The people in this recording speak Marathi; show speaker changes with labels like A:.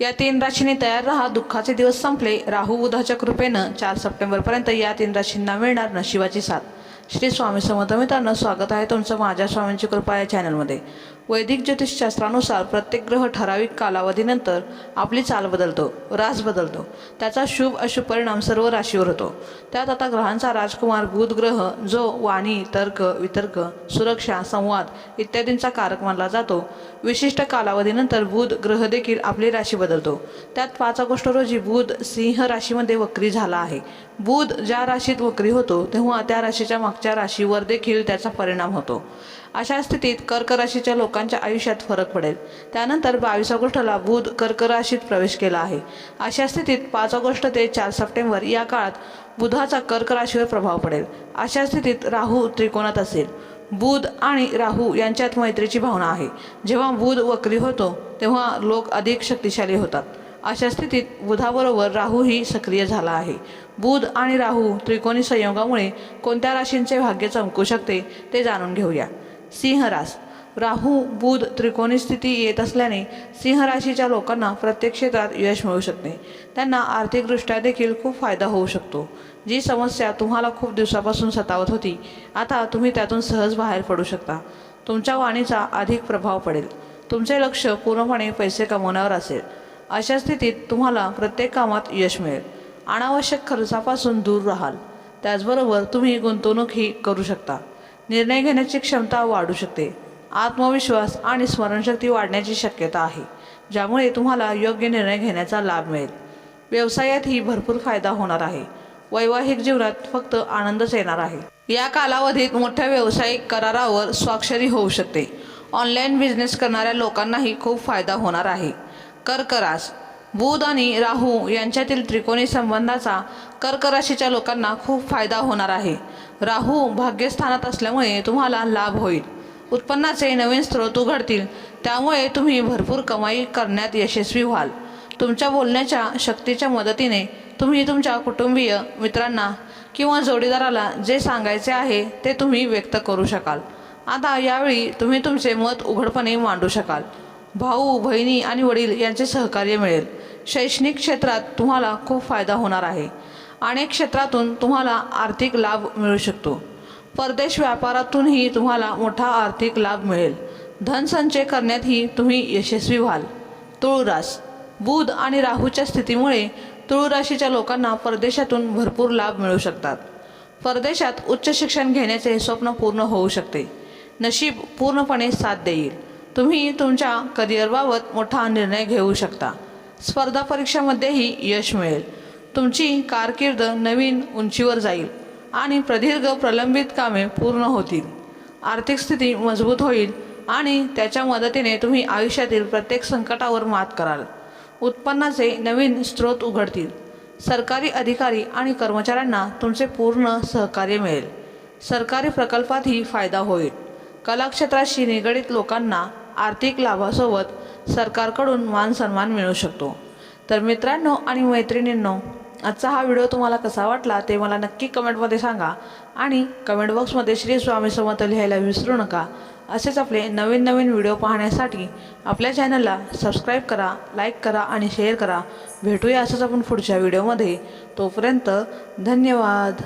A: या तीन राशींनी तयार राहा दुःखाचे दिवस संपले. राहू बुधाच्या कृपेनं चार सप्टेंबरपर्यंत या तीन राशींना मिळणार नशिबाची साथ. श्री स्वामी समर्थ मित्रांनो स्वागत आहे तुमचं माझ्या स्वामींची कृपा या चॅनलमध्ये वैदिक ज्योतिषशास्त्रानुसार प्रत्येक ग्रह ठराविक कालावधीनंतर आपली चाल बदलतो रास बदलतो. त्याचा शुभ अशुभ परिणाम सर्व राशीवर होतो. त्यात आता ग्रहांचा राजकुमार बुध ग्रह जो वाणी तर्क वितर्क सुरक्षा संवाद इत्यादींचा कारक मानला जातो. विशिष्ट कालावधीनंतर बुध ग्रह देखील आपली राशी बदलतो. त्यात पाच ऑगस्ट रोजी बुध सिंह राशीमध्ये वक्री झाला आहे. बुध ज्या राशीत वक्री होतो तेव्हा त्या राशीच्या मागच्या राशीवर देखील त्याचा परिणाम होतो. अशा स्थितीत कर्क राशीच्या लोकांच्या आयुष्यात फरक पडेल. त्यानंतर बावीस ऑगस्टला बुध कर्क राशीत प्रवेश केला आहे. अशा स्थितीत पाच ऑगस्ट ते चार सप्टेंबर या काळात बुधाचा कर्क राशीवर प्रभाव पडेल. अशा स्थितीत राहू त्रिकोणात असेल. बुध आणि राहू यांच्यात मैत्रीची भावना आहे. जेव्हा बुध वक्री होतो तेव्हा लोक अधिक शक्तिशाली होतात. अशा स्थितीत बुधाबरोबर राहूही सक्रिय झाला आहे. बुध आणि राहू त्रिकोणी संयोगामुळे कोणत्या राशींचे भाग्य चमकू शकते ते जाणून घेऊया. सिंहरास राहू बुध त्रिकोणी स्थिती येत असल्याने सिंहराशीच्या लोकांना प्रत्येक क्षेत्रात यश मिळू शकते. त्यांना आर्थिकदृष्ट्या देखील खूप फायदा होऊ शकतो. जी समस्या तुम्हाला खूप दिवसापासून सतावत होती आता तुम्ही त्यातून सहज बाहेर पडू शकता. तुमच्या वाणीचा अधिक प्रभाव पडेल. तुमचे लक्ष पूर्णपणे पैसे कमवण्यावर असेल. अशा स्थितीत तुम्हाला प्रत्येक कामात यश मिळेल. अनावश्यक खर्चापासून दूर राहाल. त्याचबरोबर तुम्ही गुंतवणूकही करू शकता. निर्णय घेण्याची क्षमता वाढू शकते. आत्मविश्वास आणि स्मरणशक्ती वाढण्याची शक्यता आहे ज्यामुळे तुम्हाला योग्य निर्णय घेण्याचा लाभ मिळेल. व्यवसायातही भरपूर फायदा होणार आहे. वैवाहिक जीवनात फक्त आनंदच येणार आहे. या कालावधीत मोठ्या व्यावसायिक करारावर स्वाक्षरी होऊ शकते. ऑनलाईन बिझनेस करणाऱ्या लोकांनाही खूप फायदा होणार आहे. कर करास बुध आणि राहू यांच्यातील त्रिकोणी संबंधाचा कर्क राशीच्या लोकांना खूप फायदा होणार आहे. राहू भाग्यस्थानात असल्यामुळे तुम्हाला लाभ होईल. उत्पन्नाचे नवीन स्रोत उघडतील. त्यामुळे तुम्ही भरपूर कमाई करण्यात यशस्वी व्हाल. तुमच्या बोलण्याच्या शक्तीच्या मदतीने तुम्ही तुमच्या कुटुंबीय मित्रांना किंवा जोडीदाराला जे सांगायचे आहे ते तुम्ही व्यक्त करू शकाल. आता यावेळी तुम्ही तुमचे मत उघडपणे मांडू शकाल. भाऊ बहिणी आणि वडील यांचे सहकार्य मिळेल. शैक्षणिक क्षेत्रात तुम्हाला खूप फायदा होणार आहे. अनेक क्षेत्रातून तुम्हाला आर्थिक लाभ मिळू शकतो. परदेश व्यापारातूनही तुम्हाला मोठा आर्थिक लाभ मिळेल. धनसंचय करण्यातही तुम्ही यशस्वी व्हाल. तुळुरास. बुध आणि राहूच्या स्थितीमुळे तुळू राशीच्या लोकांना परदेशातून भरपूर लाभ मिळू शकतात. परदेशात उच्च शिक्षण घेण्याचे स्वप्न पूर्ण होऊ शकते. नशीब पूर्णपणे साथ देईल. तुम्ही तुमच्या करिअरबाबत मोठा निर्णय घेऊ शकता. स्पर्धा परीक्षामध्येही यश मिळेल. तुमची कारकीर्द नवीन उंचीवर जाईल आणि प्रदीर्घ प्रलंबित कामे पूर्ण होतील. आर्थिक स्थिती मजबूत होईल आणि त्याच्या मदतीने तुम्ही आयुष्यातील प्रत्येक संकटावर मात कराल. उत्पन्नाचे नवीन स्रोत उघडतील. सरकारी अधिकारी आणि कर्मचाऱ्यांना तुमचे पूर्ण सहकार्य मिळेल. सरकारी प्रकल्पातही फायदा होईल. कलाक्षेत्राशी निगडित लोकांना आर्थिक लाभासोबत सरकारकडून मान सन्मान मिळू शकतो. तर मित्रांनो आणि मैत्रिणींनो आजचा हा व्हिडिओ तुम्हाला कसा वाटला ते मला नक्की कमेंटमध्ये सांगा आणि कमेंट बॉक्समध्ये श्री स्वामी समर्थ लिहायला विसरू नका. असेच आपले नवीन नवीन व्हिडिओ पाहण्यासाठी आपल्या चॅनलला सबस्क्राईब करा लाईक करा आणि शेअर करा. भेटूया असंच आपण पुढच्या व्हिडिओमध्ये. तोपर्यंत धन्यवाद.